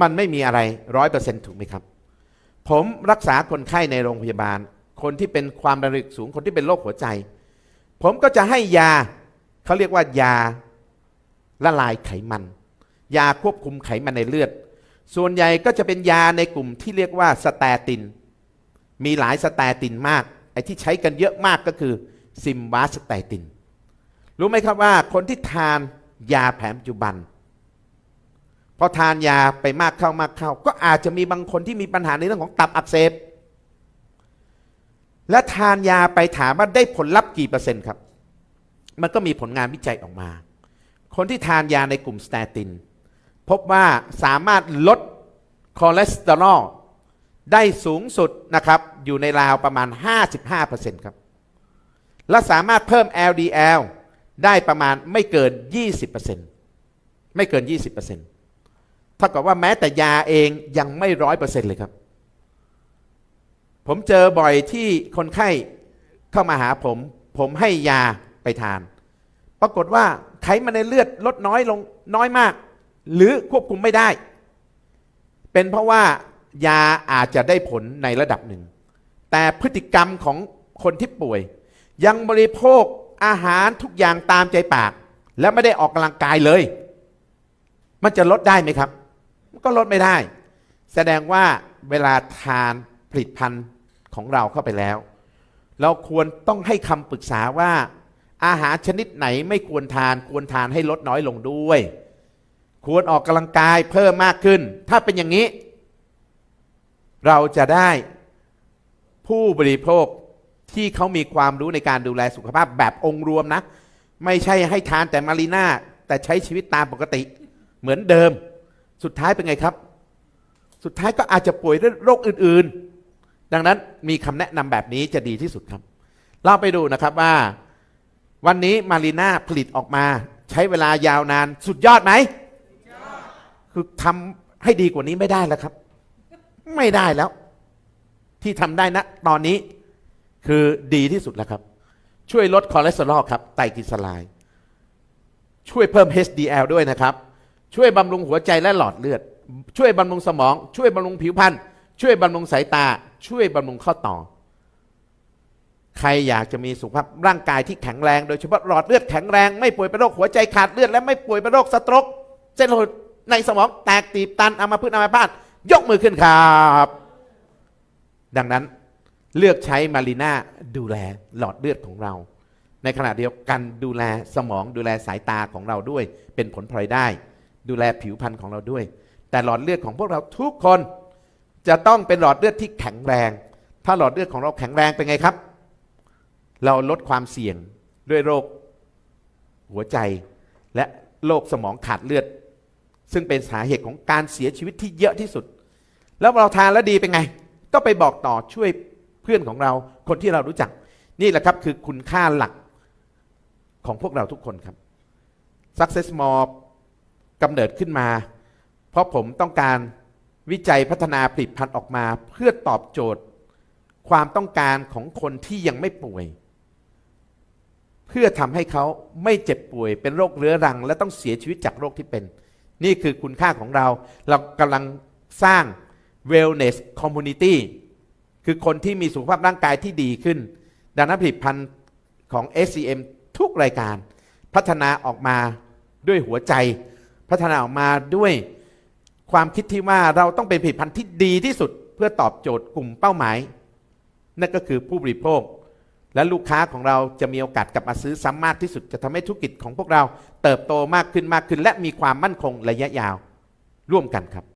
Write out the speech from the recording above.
มันไม่มีอะไรร้อยเปอร์เซ็นต์ถูกไหมครับ ผมรักษาคนไข้ในโรงพยาบาล คนที่เป็นความดันสูงคนที่เป็นโรคหัวใจ ผมก็จะให้ยาเขาเรียกว่ายาละลายไขมัน ยาควบคุมไขมันในเลือด ส่วนใหญ่ก็จะเป็นยาในกลุ่มที่เรียกว่าสแตติน มีหลายสแตตินมากไอ้ที่ใช้กันเยอะมากก็คือซิมวาสแตติน รู้ไหมครับว่าคนที่ทานยาแผนปัจจุบัน พอทานยาไปมากเข้ามากเข้า ก็อาจจะมีบางคนที่มีปัญหาในเรื่องของตับอักเสบและทานยาไปถามว่าได้ผลลัพธ์กี่เปอร์เซ็นต์ครับ มันก็มีผลงานวิจัยออกมา คนที่ทานยาในกลุ่มสเตติน พบว่าสามารถลดคอเลสเตอรอลได้สูงสุดนะครับ อยู่ในราวประมาณ 55%ครับ และสามารถเพิ่ม LDL ได้ประมาณไม่เกิน 20%ไม่เกิน 20% เท่ากับว่าแม้แต่ยาเองยังไม่ร้อยเปอร์เซ็นต์เลยครับ ผมเจอบ่อยที่คนไข้เข้ามาหาผม ผมให้ยาไปทาน ปรากฏว่าไขมันในเลือดลดน้อยลงน้อยมาก หรือควบคุมไม่ได้ เป็นเพราะว่ายาอาจจะได้ผลในระดับหนึ่ง แต่พฤติกรรมของคนที่ป่วย ยังบริโภคอาหารทุกอย่างตามใจปาก และไม่ได้ออกกำลังกายเลย มันจะลดได้ไหมครับ มันก็ลดไม่ได้ แสดงว่าเวลาทานผลิตภัณฑ์ของเราเข้าไปแล้ว เราควรต้องให้คำปรึกษาว่า อาหารชนิดไหนไม่ควรทาน ควรทานให้ลดน้อยลงด้วย ควรออกกำลังกายเพิ่มมากขึ้น ถ้าเป็นอย่างนี้ เราจะได้ผู้บริโภคที่เขามีความรู้ในการดูแลสุขภาพแบบองค์รวมนะ ไม่ใช่ให้ทานแต่มารีน่าแต่ใช้ชีวิตตามปกติเหมือนเดิม สุดท้ายเป็นไงครับ สุดท้ายก็อาจจะป่วยด้วยโรคอื่นๆ ดังนั้นมีคำแนะนำแบบนี้จะดีที่สุดครับ เราไปดูนะครับว่า วันนี้มารีน่าผลิตออกมา ใช้เวลายาวนานสุดยอดไหมคือทำให้ดีกว่านี้ไม่ได้แล้วครับ ไม่ได้แล้ว ที่ทำได้นะตอนนี้คือดีที่สุดแล้วครับ ช่วยลดคอเลสเตอรอลครับไตรกลีเซอไรด์ช่วยเพิ่ม HDL ด้วยนะครับ ช่วยบำรุงหัวใจและหลอดเลือด ช่วยบำรุงสมอง ช่วยบำรุงผิวพรรณช่วยบำรุงสายตา ช่วยบำรุงข้อต่อ ใครอยากจะมีสุขภาพร่างกายที่แข็งแรง โดยเฉพาะหลอดเลือดแข็งแรง ไม่ป่วยเป็นโรคหัวใจขาดเลือด และไม่ป่วยเป็นโรคสโตรกเส้นโลหิตในสมองแตกตีบตันอัมาพฤกษ์อัมาพาตยกมือขึ้นครับ ดังนั้นเลือกใช้มารีน่าดูแลหลอดเลือดของเรา ในขณะเดียวกันดูแลสมองดูแลสายตาของเราด้วยเป็นผลพลอยได้ ดูแลผิวพรรณของเราด้วย แต่หลอดเลือดของพวกเราทุกคนจะต้องเป็นหลอดเลือดที่แข็งแรง ถ้าหลอดเลือดของเราแข็งแรงเป็นไงครับ เราลดความเสี่ยงด้วยโรคหัวใจและโรคสมองขาดเลือด ซึ่งเป็นสาเหตุของการเสียชีวิตที่เยอะที่สุด แล้วเราทานแล้วดีเป็นไง ก็ไปบอกต่อช่วยเพื่อนของเราคนที่เรารู้จัก นี่แหละครับคือคุณค่าหลักของพวกเราทุกคนครับ Success More กำเนิดขึ้นมา เพราะผมต้องการวิจัยพัฒนาผลิตภัณฑ์ออกมา เพื่อตอบโจทย์ ความต้องการของคนที่ยังไม่ป่วย เพื่อทำให้เขาไม่เจ็บป่วย เป็นโรคเรื้อรัง และต้องเสียชีวิตจากโรคที่เป็น นี่คือคุณค่าของเรา เรากำลังสร้าง wellness community คือคนที่มีสุขภาพร่างกายที่ดีขึ้น ดังนั้นผลิตภัณฑ์ของ SCM ทุกรายการ พัฒนาออกมาด้วยหัวใจ พัฒนาออกมาด้วยความคิดที่ว่าเราต้องเป็นผลิตภัณฑ์ที่ดีที่สุดเพื่อตอบโจทย์กลุ่มเป้าหมาย นั่นก็คือผู้บริโภค และลูกค้าของเราจะมีโอกาสกลับมาซื้อซ้ำมากที่สุด จะทำให้ธุรกิจของพวกเราเติบโตมากขึ้นมากขึ้น และมีความมั่นคงระยะยาวร่วมกันครับ